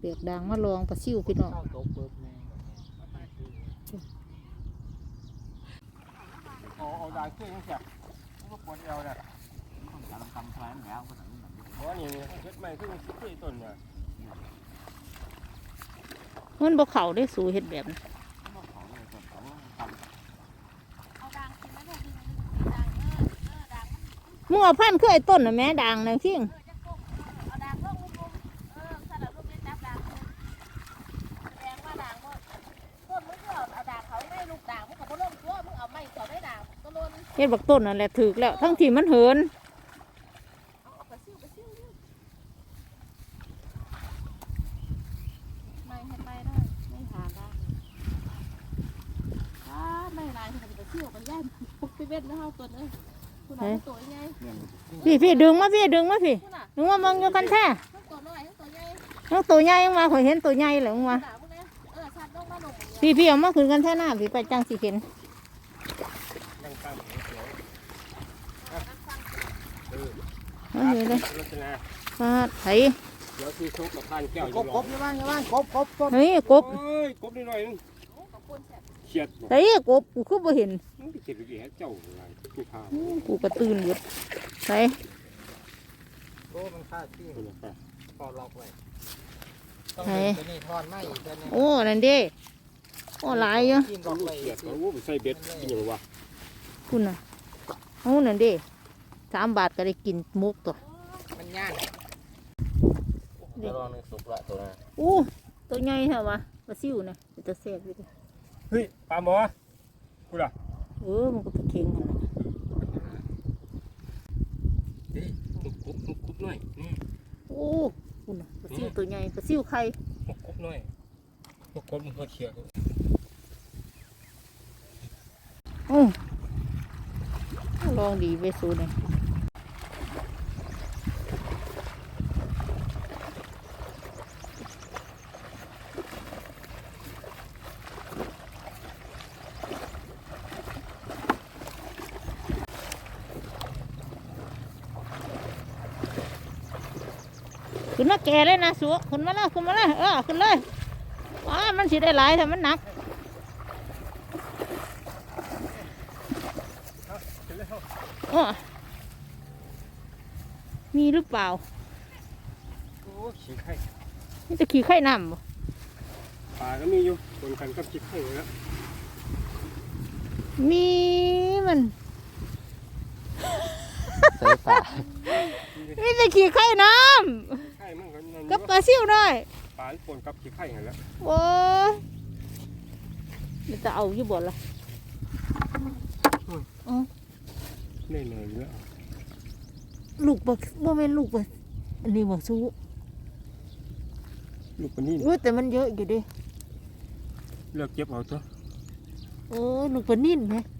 เปลือกด่างมาลองปลาซิวพี่น้องเข้าตกเบิกแม่เอาเอาดางขึ้นยังแสบก็ปวดเอวเนี่ยทำทำแผลแล้วก็ถึงแบบเพราะว่านี่เฮ็ดใหม่ขึ้นสิบปีต้นเนี่ยมันบ่เข้าได้สู่เฮ็ดแบบนั้นของเลยส่วนของทำเอาดังกินแล้วเนี่ยดึงดังเออเออดังมึงเอาพันธุ์คือไอ้ต้นน่ะแม่ด่างน่ะคิง เฮ็ดบักต้นนั่นแหละถูกแล้ว ทั้งที่มันเหินเอาไปซิ่วไปซิ่วไม่ให้ไปได้ไม่หาได้อ่าไม่ลายเขาจะไปซิ่วไปย่านพุกไปเบ็ดแล้วเฮาตัวเอ้ยคุณเอาตัวใหญ่พี่พี่ดึงมาพี่ดึงมาพี่คุณน่ะนึกว่ามึงอยู่กันแท้ทั้งตัวน้อยทั้งตัวใหญ่น้องตัวใหญ่ยังมาข่อยเห็นตัวใหญ่แหละมึงมาด่าพวกนี้เออชัดลงมาลงอย่างเงี้ยพี่พี่เอามาขึ้นกันแท้หน้าพี่ไปจังสิเห็น นั่งตามเสียง เอาอยู่เลยรถนะฟาดไถเดี๋ยวคือชุกกับทานแก้วกบกบอยังไงยังไงกบกบต้นเฮ้ยกบเอ้ยกบนิดหน่อยนึงขอบคุณแซ่บเฉียดบ่ไถกบกูคือบ่เห็นมันไปเฉียดไปแก่เจ้าอะไรคือข้าวอู้กูกระตื่นหมดไถโอ้มันฆ่าที่คนละไปพอล็อกไว้ต้องเป็นนี้ทอนไม่อีกตัวนี้โอ้นั่นด้โอ้หลายอยู่กินเขาล็อกลูกไว้เฉียดเขาลูกไปใส่เบ็ดกินอย่างวะคุณน่ะโอ้นั่นด้ สามบาทก็ได้กินมุกตัวมันย่านจะลองนึงสุกละตัวนั้นอู้ตัวใหญ่แท้วะปลาซิวน่ะเป็นตัวแซ่บอยู่เด้เฮ้ยปลาหมอกูล่ะเออมันก็ไปเค็งกันน่ะเฮ้ยกบกบกบหน่อยนี่โอ้คุณน่ะปลาซิวตัวใหญ่ปลาซิวไข่กบหน่อยกบมันก็เฉียดอือ ลองดีไปสูนี่ขึ้นมาแก่เลยนะสัวขึ้นมาเลยขึ้นมาเลยเออขึ้นเลยว้ามันสิได้หลายแต่มันหนัก อ้อมีหรือเปล่าโอ้ขี้ไข่นี่จะขี่ไข่น้ำบ่ปลาก็มีอยู่คนกันกับขี้ไข่แล้วมีมันใส่ปากมีแต่ขี่ไข่น้ไข่มันก็นั่นำกับปลาซิวหน่อยปลาปนกับขี้ไข่เห็นแล้วโอ้ยมันจะเอาอยู่บ่ล่ะ เน่ยๆแล้วลูกบ่บ่แม่นลูกบ่อันนี้บ่สู้ลูกปนี่โอ้ยแต่มันเยอะอยู่เดิเลือกเก็บเอาเถอะโอ้ยลูกปลานิ่นไหมเ